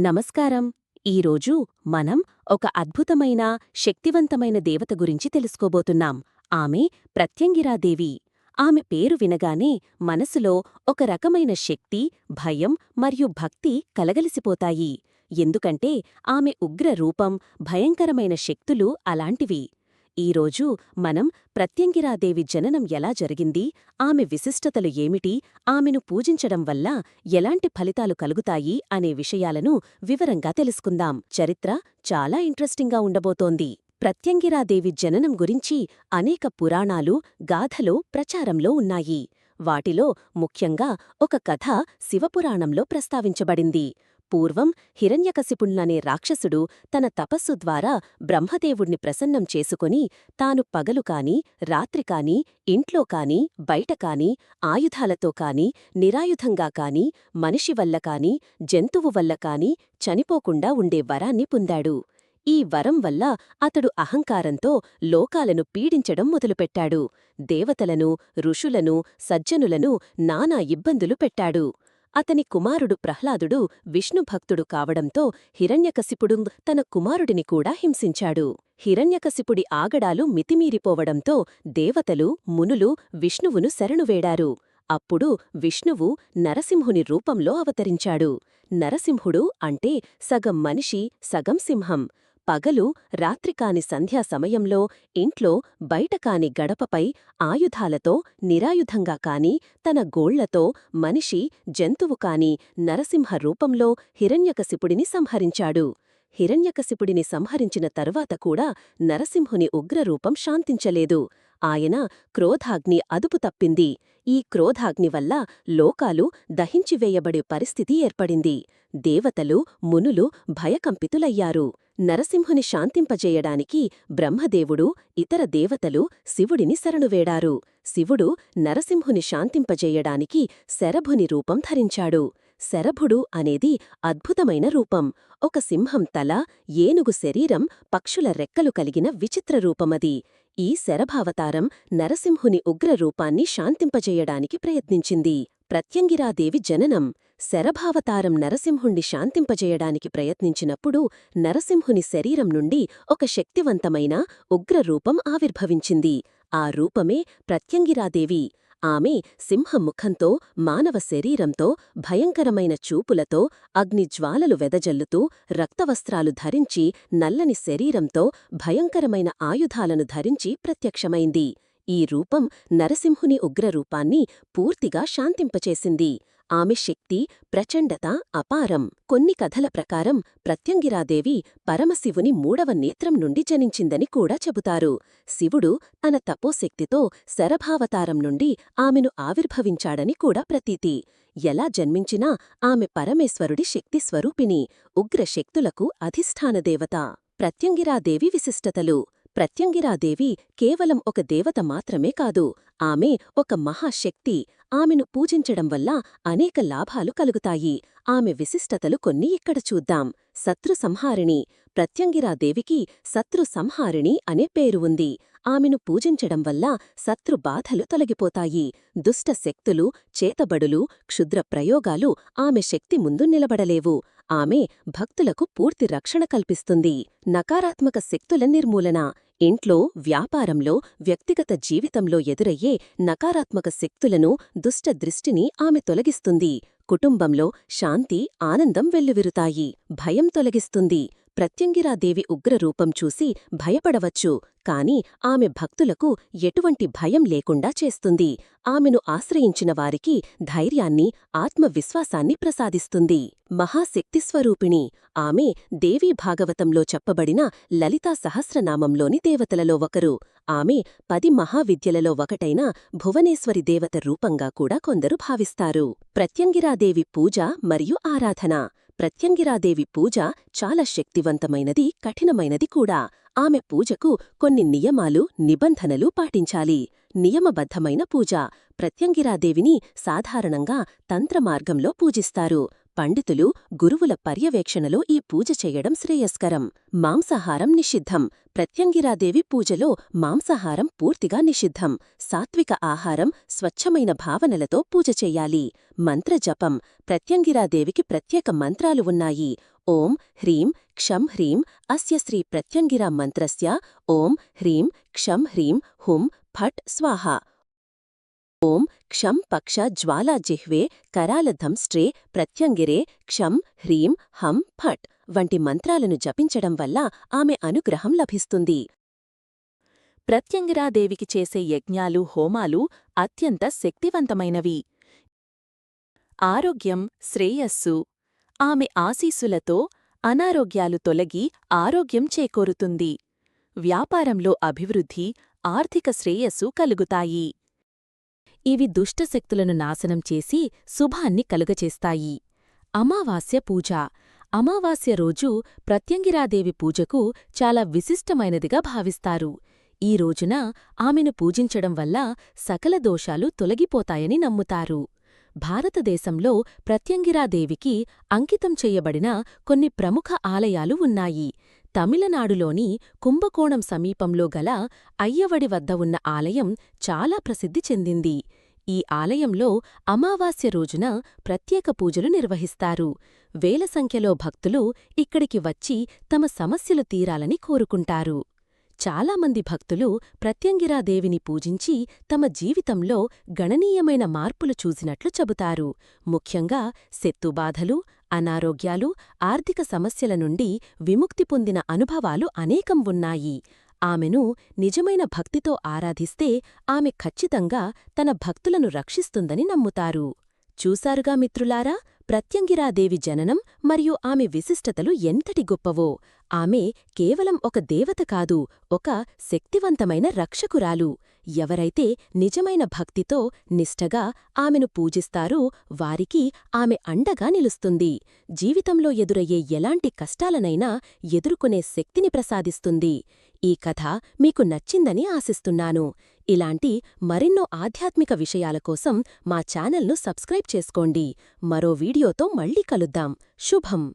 నమస్కారం. ఈరోజు మనం ఒక అద్భుతమైన శక్తివంతమైన దేవత గురించి తెలుసుకోబోతున్నాం. ఆమె ప్రత్యంగిరాదేవి. ఆమె పేరు వినగానే మనసులో ఒక రకమైన శక్తి భయం మరియు భక్తి కలగలిసిపోతాయి. ఎందుకంటే ఆమె ఉగ్ర రూపం భయంకరమైన శక్తులు అలాంటివి. ఈరోజు మనం ప్రత్యంగిరాదేవి జననం ఎలా జరిగింది ఆమె విశిష్టతలు ఏమిటి ఆమెను పూజించడం వల్ల ఎలాంటి ఫలితాలు కలుగుతాయి అనే విషయాలను వివరంగా తెలుసుకుందాం. చరిత్ర చాలా ఇంట్రెస్టింగ్గా ఉండబోతోంది. ప్రత్యంగిరాదేవి జననం గురించి అనేక పురాణాలు గాథలో ప్రచారంలో ఉన్నాయి. వాటిలో ముఖ్యంగా ఒక కథ శివపురాణంలో ప్రస్తావించబడింది. పూర్వం హిరణ్యకశిపుణ్ణనే రాక్షసుడు తన తపస్సు ద్వారా బ్రహ్మదేవుణ్ణి ప్రసన్నం చేసుకుని తాను పగలు కాని రాత్రి కాని ఇంట్లో కాని బయట కాని ఆయుధాలతో కాని నిరాయుధంగా కాని మనిషి వల్ల కాని జంతువు వల్ల కాని చనిపోకుండా ఉండే వరాన్ని పొందాడు. ఈ వరం వల్ల అతడు అహంకారంతో లోకాలను పీడించడం మొదలుపెట్టాడు. దేవతలను ఋషులను సజ్జనులను నానా ఇబ్బందులు పెట్టాడు. అతని కుమారుడు ప్రహ్లాదుడు విష్ణుభక్తుడు కావడంతో హిరణ్యకశిపుడు తన కుమారుడిని కూడా హింసించాడు. హిరణ్యకశిపుడి ఆగడాలు మితిమీరిపోవడంతో దేవతలు మునులు విష్ణువును శరణువేడారు. అప్పుడు విష్ణువు నరసింహుని రూపంలో అవతరించాడు. నరసింహుడు అంటే సగం మనిషి సగం సింహం. పగలు రాత్రికాని సంధ్యా సమయంలో ఇంట్లో బయటకాని గడపపై ఆయుధాలతో నిరాయుధంగా కాని తన గోళ్ళతో మనిషి జంతువు కాని నరసింహ రూపంలో హిరణ్యకశిపుడిని సంహరించాడు. హిరణ్యకశిపుడిని సంహరించిన తరువాత కూడా నరసింహుని ఉగ్రరూపం శాంతించలేదు. ఆయన క్రోధాగ్ని అదుపు తప్పింది. ఈ క్రోధాగ్ని వల్ల లోకాలు దహించివేయబడే పరిస్థితి ఏర్పడింది. దేవతలు మునులు భయకంపితులయ్యారు. నరసింహుని శాంతింపజేయడానికి బ్రహ్మదేవుడు ఇతర దేవతలు శివుడిని శరణువేడారు. శివుడు నరసింహుని శాంతింపజేయడానికి శరభుని రూపం ధరించాడు. శరభుడు అనేది అద్భుతమైన రూపం. ఒక సింహం తల ఏనుగు శరీరం పక్షుల రెక్కలు కలిగిన విచిత్ర రూపమది. ఈ శరభావతారం నరసింహుని ఉగ్రరూపాన్ని శాంతింపజేయడానికి ప్రయత్నించింది. ప్రత్యంగిరాదేవి జననం శరభావతారం నరసింహుణ్ణి శాంతింపజేయడానికి ప్రయత్నించినప్పుడు నరసింహుని శరీరం నుండి ఒక శక్తివంతమైన ఉగ్రరూపం ఆవిర్భవించింది. ఆ రూపమే ప్రత్యంగిరాదేవి. ఆమె సింహముఖంతో మానవ శరీరంతో భయంకరమైన చూపులతో అగ్నిజ్వాలలు వెదజల్లుతూ రక్తవస్త్రాలు ధరించి నల్లని శరీరంతో భయంకరమైన ఆయుధాలను ధరించి ప్రత్యక్షమైంది. ఈ రూపం నరసింహుని ఉగ్రరూపాన్ని పూర్తిగా శాంతింపచేసింది. ఆమె శక్తి ప్రచండత అపారం కొన్ని కథల ప్రకారం ప్రత్యంగిరాదేవి పరమశివుని మూడవ నేత్రం నుండి జనించిందని కూడా చెబుతారు. శివుడు తన తపోశక్తితో శరభావతారం నుండి ఆమెను ఆవిర్భవించాడని కూడా ప్రతీతి. ఎలా జన్మించినా ఆమె పరమేశ్వరుడి శక్తి స్వరూపిణి ఉగ్రశక్తులకు అధిష్టానదేవత ప్రత్యంగిరాదేవి విశిష్టతలు. ప్రత్యంగిరాదేవి కేవలం ఒక దేవత మాత్రమే కాదు ఆమె ఒక మహాశక్తి. ఆమెను పూజించడం వల్ల అనేక లాభాలు కలుగుతాయి. ఆమె విశిష్టతలు కొన్ని ఇక్కడ చూద్దాం. శత్రు సంహారిణి. ప్రత్యంగిరాదేవికి శత్రు సంహారిణి అనే పేరు ఉంది. ఆమెను పూజించడం వల్ల శత్రు బాధలు తొలగిపోతాయి. దుష్ట శక్తులు చేతబడులు క్షుద్ర ప్రయోగాలు ఆమె శక్తి ముందు నిలబడలేవు. ఆమె భక్తులకు పూర్తి రక్షణ కల్పిస్తుంది. నకారాత్మక శక్తుల నిర్మూలన. ఇంట్లో వ్యాపారంలో వ్యక్తిగత జీవితంలో ఎదురయ్యే నకారాత్మక శక్తులను దుష్ట దృష్టిని ఆమె తొలగిస్తుంది. కుటుంబంలో శాంతి ఆనందం వెల్లువిరుతాయి. భయం తొలగిస్తుంది. ప్రత్యంగిరాదేవి ఉగ్రరూపం చూసి భయపడవచ్చు కాని ఆమె భక్తులకు ఎటువంటి భయం లేకుండా చేస్తుంది. ఆమెను ఆశ్రయించిన వారికి ధైర్యాన్ని ఆత్మవిశ్వాసాన్ని ప్రసాదిస్తుంది. మహాశక్తిస్వరూపిణి ఆమె దేవీ భాగవతంలో చెప్పబడిన లలితా సహస్రనామంలోని దేవతలలో ఒకరు. ఆమె పది మహావిద్యలలో ఒకటైన భువనేశ్వరి దేవత రూపంగా కూడా కొందరు భావిస్తారు. ప్రత్యంగిరాదేవి పూజ మరియు ఆరాధన. ప్రత్యంగిరాదేవి పూజ చాలా శక్తివంతమైనది కఠినమైనది కూడా. ఆమె పూజకు కొన్ని నియమాలు నిబంధనలు పాటించాలి. నియమబద్ధమైన పూజ. ప్రత్యంగిరాదేవిని సాధారణంగా తంత్రమార్గంలో పూజిస్తారు. పండితులు గురువుల పర్యవేక్షణలో ఈ పూజ చేయడం శ్రేయస్కరం. మాంసాహారం నిషిద్ధం. ప్రత్యంగిరాదేవి పూజలో మాంసాహారం పూర్తిగా నిషిద్ధం. సాత్విక ఆహారం స్వచ్ఛమైన భావనలతో పూజ చెయ్యాలి మంత్రజపం ప్రత్యంగిరాదేవికి ప్రత్యేక మంత్రాలు ఉన్నాయి. ఓం హ్రీం క్షం హ్రీం అస్య శ్రీ ప్రత్యంగిరా మంత్రస్య. ఓం హ్రీం క్షం హ్రీం హుం ఫట్ స్వాహ. ఓం క్షం పక్ష జ్వాలా జిహ్వే కరాలధంస్ట్రే ప్రత్యంగిరే క్షం హ్రీం హం ఫట్ వంటి మంత్రాలను జపించడం వల్ల ఆమె అనుగ్రహం లభిస్తుంది. ప్రత్యంగిరాదేవికి చేసే యజ్ఞాలు హోమాలు అత్యంత శక్తివంతమైనవి. ఆరోగ్యం శ్రేయస్సు. ఆమె ఆశీస్సులతో అనారోగ్యాలు తొలగి ఆరోగ్యం చేకూరుతుంది. వ్యాపారంలో అభివృద్ధి ఆర్థిక శ్రేయస్సు కలుగుతాయి. ఇవి దుష్టశక్తులను నాశనం చేసి శుభాన్ని కలుగచేస్తాయి. అమావాస్య పూజ. అమావాస్య రోజు ప్రత్యంగిరాదేవి పూజకు చాలా విశిష్టమైనదిగా భావిస్తారు. ఈ రోజున ఆమెను పూజించడం వల్ల సకల దోషాలు తొలగిపోతాయని నమ్ముతారు. భారతదేశంలో ప్రత్యంగిరాదేవికి అంకితం చెయ్యబడిన కొన్ని ప్రముఖ ఆలయాలు ఉన్నాయి. తమిళనాడులోని కుంభకోణం సమీపంలో గల అయ్యవడి వద్ద ఉన్న ఆలయం చాలా ప్రసిద్ధి చెందింది. ఈ ఆలయంలో అమావాస్య రోజున ప్రత్యేక పూజలు నిర్వహిస్తారు. వేల సంఖ్యలో భక్తులు ఇక్కడికి వచ్చి తమ సమస్యలు తీరాలని కోరుకుంటారు. చాలామంది భక్తులు ప్రత్యంగిరాదేవిని పూజించి తమ జీవితంలో గణనీయమైన మార్పులు చూసినట్లు చెబుతారు. ముఖ్యంగా శత్తుబాధలు అనారోగ్యాలు ఆర్థిక సమస్యల నుండి విముక్తి పొందిన అనుభవాలు అనేకం ఉన్నాయి. ఆమెను నిజమైన భక్తితో ఆరాధిస్తే ఆమె ఖచ్చితంగా తన భక్తులను రక్షిస్తుందని నమ్ముతారు. చూశారుగా మిత్రులారా ప్రత్యంగిరాదేవి జననం మరియు ఆమె విశిష్టతలు ఎంతటి గొప్పవో! ఆమె కేవలం ఒక దేవత కాదు ఒక శక్తివంతమైన రక్షకురాలు. ఎవరైతే నిజమైన భక్తితో నిష్టగా ఆమెను పూజిస్తారో వారికి ఆమె అండగా నిలుస్తుంది. జీవితంలో ఎదురయ్యే ఎలాంటి కష్టాలనైనా ఎదుర్కొనే శక్తిని ప్రసాదిస్తుంది. ఈ కథ మీకు నచ్చిందని ఆశిస్తున్నాను. ఇలాంటి మరెన్నో ఆధ్యాత్మిక విషయాల కోసం మా ఛానల్ను సబ్స్క్రైబ్ చేసుకోండి. మరో వీడియోతో మళ్ళీ కలుద్దాం. శుభం.